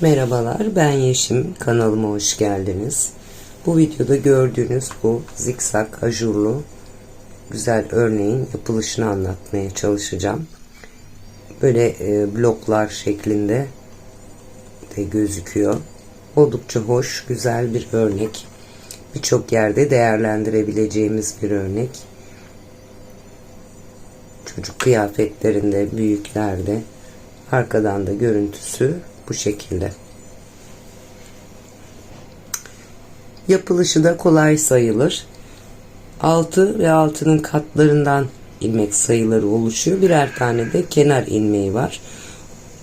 Merhabalar ben Yeşim kanalıma hoş geldiniz. Bu videoda gördüğünüz bu zikzak ajurlu güzel örneğin yapılışını anlatmaya çalışacağım. Böyle e, bloklar şeklinde de gözüküyor. Oldukça hoş güzel bir örnek. Birçok yerde değerlendirebileceğimiz bir örnek. Çocuk kıyafetlerinde, büyüklerde arkadan da görüntüsü bu şekilde. Yapılışı da kolay sayılır. Altı ve altının katlarından ilmek sayıları oluşuyor. Birer tane de kenar ilmeği var.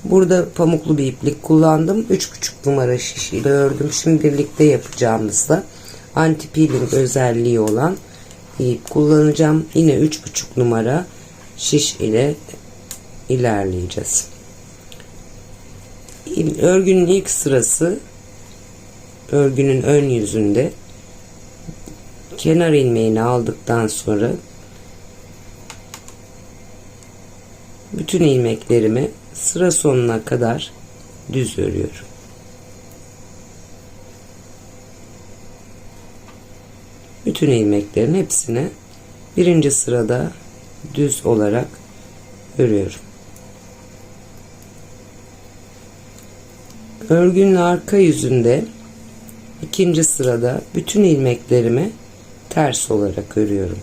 Burada pamuklu bir iplik kullandım. 3,5 numara şiş ile ördüm. Şimdi birlikte yapacağımızda anti peeling özelliği olan ip kullanacağım. Yine 3,5 numara şiş ile ilerleyeceğiz. Örgünün ilk sırası örgünün ön yüzünde kenar ilmeğini aldıktan sonra bütün ilmeklerimi sıra sonuna kadar düz örüyorum. Bütün ilmeklerin hepsini birinci sırada düz olarak örüyorum. Örgünün arka yüzünde ikinci sırada bütün ilmeklerimi ters olarak örüyorum.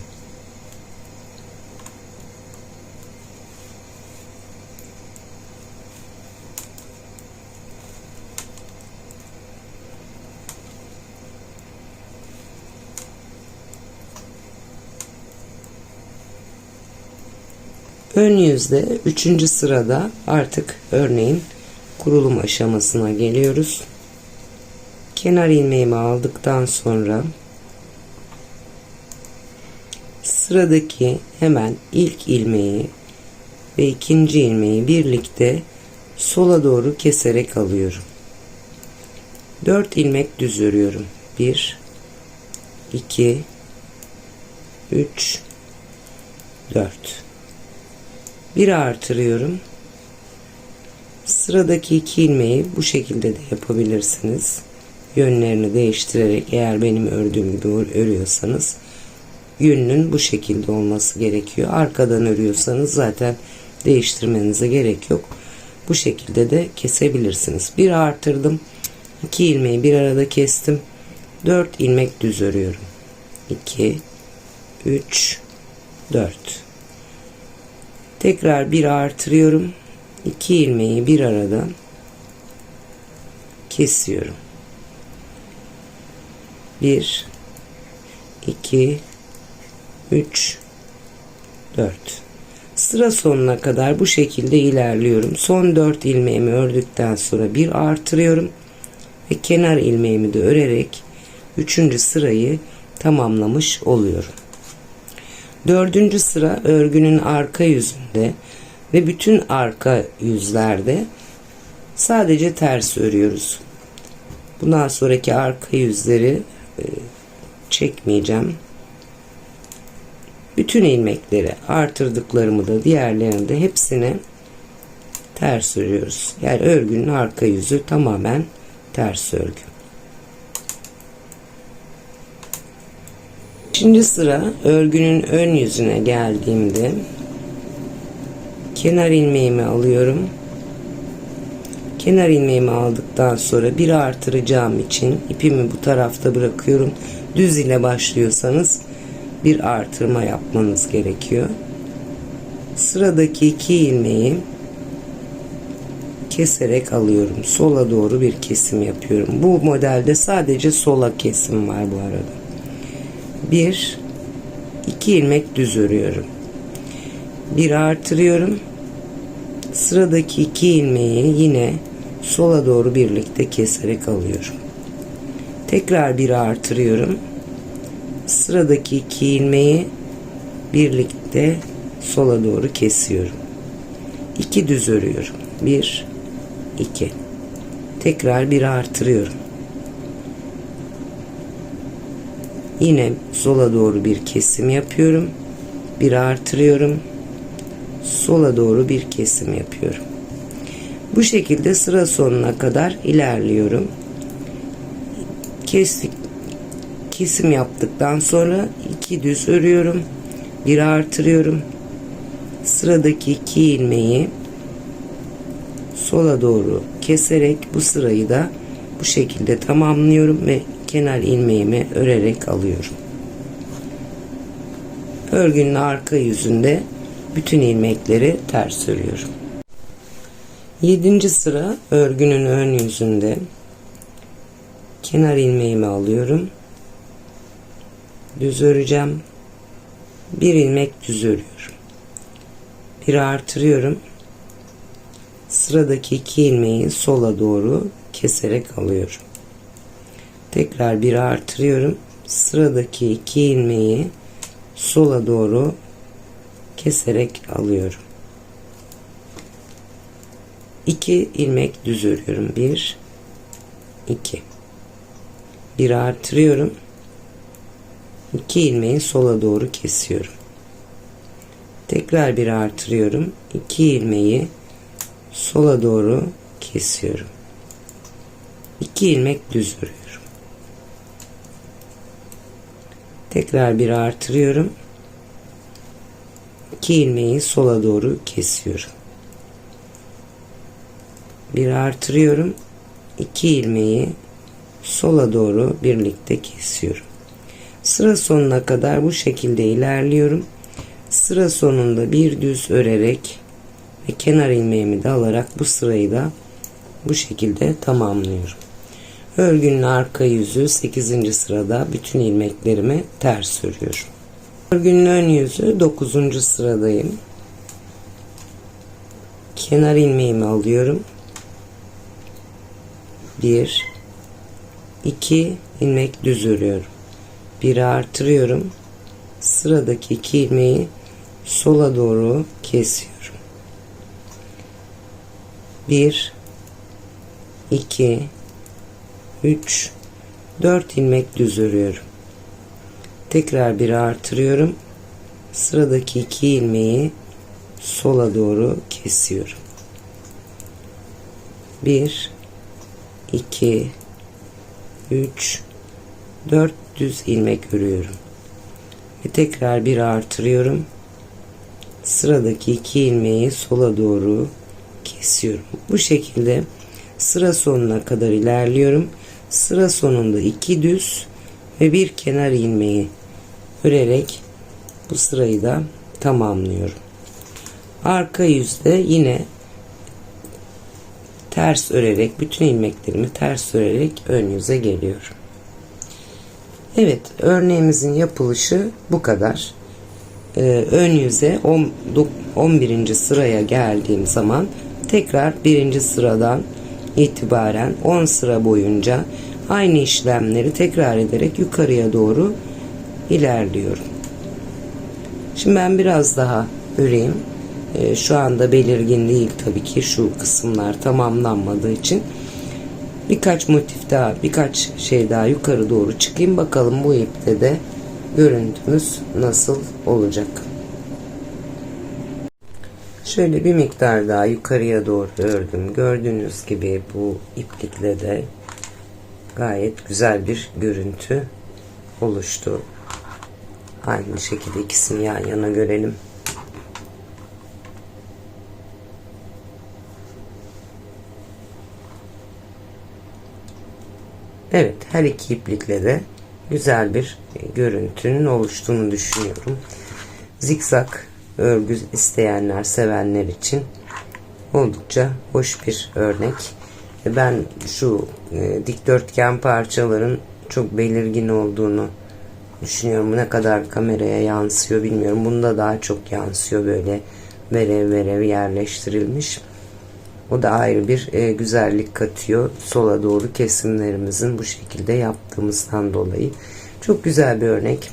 Ön yüzde üçüncü sırada artık örneğin kurulum aşamasına geliyoruz. Kenar ilmeğimi aldıktan sonra sıradaki hemen ilk ilmeği ve ikinci ilmeği birlikte sola doğru keserek alıyorum. 4 ilmek düz örüyorum. 1 2 3 4 bir artırıyorum. Sıradaki iki ilmeği bu şekilde de yapabilirsiniz. Yönlerini değiştirerek eğer benim ördüğüm gibi örüyorsanız yününün bu şekilde olması gerekiyor. Arkadan örüyorsanız zaten değiştirmenize gerek yok. Bu şekilde de kesebilirsiniz. Bir artırdım. iki ilmeği bir arada kestim. 4 ilmek düz örüyorum. 2 3 4 Tekrar bir artırıyorum. 2 ilmeği bir arada kesiyorum. 1 2 3 4 Sıra sonuna kadar bu şekilde ilerliyorum. Son 4 ilmeğimi ördükten sonra bir artırıyorum ve kenar ilmeğimi de örerek 3. sırayı tamamlamış oluyorum. Dördüncü sıra örgünün arka yüzünde ve bütün arka yüzlerde sadece ters örüyoruz. Bundan sonraki arka yüzleri e, çekmeyeceğim. Bütün ilmekleri artırdıklarımı da diğerlerini de hepsini ters örüyoruz. Yani örgünün arka yüzü tamamen ters örgü. Şimdi sıra örgünün ön yüzüne geldiğimde kenar ilmeğimi alıyorum. Kenar ilmeğimi aldıktan sonra bir artıracağım için ipimi bu tarafta bırakıyorum. Düz ile başlıyorsanız bir artırma yapmanız gerekiyor. Sıradaki iki ilmeği keserek alıyorum. Sola doğru bir kesim yapıyorum. Bu modelde sadece sola kesim var bu arada. Bir, iki ilmek düz örüyorum. Bir artırıyorum. Sıradaki iki ilmeği yine sola doğru birlikte keserek alıyorum. Tekrar bir artırıyorum. Sıradaki iki ilmeği birlikte sola doğru kesiyorum. İki düz örüyorum. Bir, iki. Tekrar bir artırıyorum. Yine sola doğru bir kesim yapıyorum. Bir artırıyorum. Sola doğru bir kesim yapıyorum. Bu şekilde sıra sonuna kadar ilerliyorum. Kestik kesim yaptıktan sonra iki düz örüyorum. Bir artırıyorum. Sıradaki iki ilmeği sola doğru keserek bu sırayı da bu şekilde tamamlıyorum ve kenar ilmeğimi örerek alıyorum. Örgünün arka yüzünde bütün ilmekleri ters örüyorum. 7. sıra örgünün ön yüzünde kenar ilmeğimi alıyorum. Düz öreceğim. Bir ilmek düz örüyorum. Bir artırıyorum. Sıradaki iki ilmeği sola doğru keserek alıyorum. Tekrar bir artırıyorum. Sıradaki iki ilmeği sola doğru keserek alıyorum. 2 ilmek düz örüyorum. 1 2 bir artırıyorum. 2 ilmeği sola doğru kesiyorum. Tekrar bir artırıyorum. 2 ilmeği sola doğru kesiyorum. 2 ilmek düz örüyorum. Tekrar bir artırıyorum. 2 ilmeği sola doğru kesiyorum. Bir artırıyorum. 2 ilmeği sola doğru birlikte kesiyorum. Sıra sonuna kadar bu şekilde ilerliyorum. Sıra sonunda bir düz örerek ve kenar ilmeğimi de alarak bu sırayı da bu şekilde tamamlıyorum. Örgünün arka yüzü 8. sırada bütün ilmeklerimi ters örüyorum. Örgünün ön yüzü 9. sıradayım. Kenar ilmeğimi alıyorum. 1 2 ilmek düz örüyorum. Bir artırıyorum. Sıradaki iki ilmeği sola doğru kesiyorum. 1 2 3 4 ilmek düz örüyorum. Tekrar bir artırıyorum. Sıradaki iki ilmeği sola doğru kesiyorum. 1 2 3 4 düz ilmek örüyorum. Ve tekrar bir artırıyorum. Sıradaki iki ilmeği sola doğru kesiyorum. Bu şekilde sıra sonuna kadar ilerliyorum. Sıra sonunda iki düz ve bir kenar ilmeği örerek bu sırayı da tamamlıyorum. Arka yüzde yine ters örerek bütün ilmeklerimi ters örerek ön yüze geliyorum. Evet örneğimizin yapılışı bu kadar. Ee, ön yüze 10, 11. sıraya geldiğim zaman tekrar birinci sıradan itibaren 10 sıra boyunca aynı işlemleri tekrar ederek yukarıya doğru ilerliyorum. Şimdi ben biraz daha öreyim. Ee, şu anda belirgin değil tabii ki şu kısımlar tamamlanmadığı için birkaç motif daha birkaç şey daha yukarı doğru çıkayım bakalım bu ipte de görüntümüz nasıl olacak. Şöyle bir miktar daha yukarıya doğru ördüm. Gördüğünüz gibi bu iplikle de gayet güzel bir görüntü oluştu. Aynı şekilde ikisini yan yana görelim. Evet her iki iplikle de güzel bir görüntünün oluştuğunu düşünüyorum. Zikzak örgü isteyenler, sevenler için oldukça hoş bir örnek. Ben şu e, dikdörtgen parçaların çok belirgin olduğunu düşünüyorum. Ne kadar kameraya yansıyor bilmiyorum. Bunda daha çok yansıyor böyle verev verev yerleştirilmiş. O da ayrı bir e, güzellik katıyor. Sola doğru kesimlerimizin bu şekilde yaptığımızdan dolayı. Çok güzel bir örnek.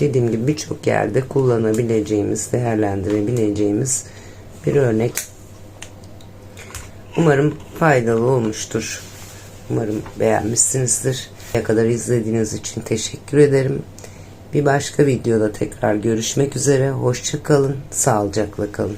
Dediğim gibi birçok yerde kullanabileceğimiz, değerlendirebileceğimiz bir örnek. Umarım faydalı olmuştur. Umarım beğenmişsinizdir. Ne kadar izlediğiniz için teşekkür ederim. Bir başka videoda tekrar görüşmek üzere. Hoşçakalın, sağlıcakla kalın.